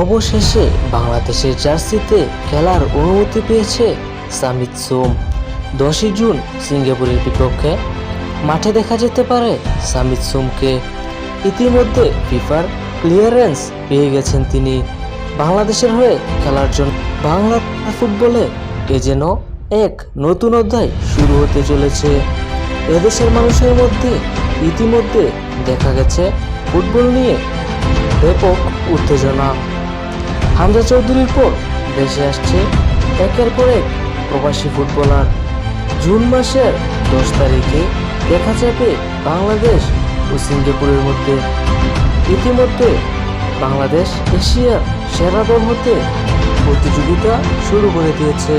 অবশেষে বাংলাদেশের জার্সিতে খেলার অনুমতি পেয়েছে সামিত সোম। দশই জুন সিঙ্গাপুরের বিপক্ষে মাঠে দেখা যেতে পারে সামিত সোমকে। ইতিমধ্যে ফিফার ক্লিয়ারেন্স পেয়ে গেছেন তিনি। বাংলাদেশের হয়ে খেলার জন্য বাংলা ফুটবলে এ যেন এক নতুন অধ্যায় শুরু হতে চলেছে। এদেশের মানুষের মধ্যে ইতিমধ্যে দেখা গেছে ফুটবল নিয়ে ব্যাপক উত্তেজনা। হামজা চৌধুরীর পর দেশে আসছে একের পর এক প্রবাসী ফুটবলার। জুন মাসের দশ তারিখে দেখা যাবে বাংলাদেশ ও সিঙ্গাপুরের মধ্যে। ইতিমধ্যে বাংলাদেশ এশিয়ার সেরা দল হতে প্রতিযোগিতা শুরু করে দিয়েছে।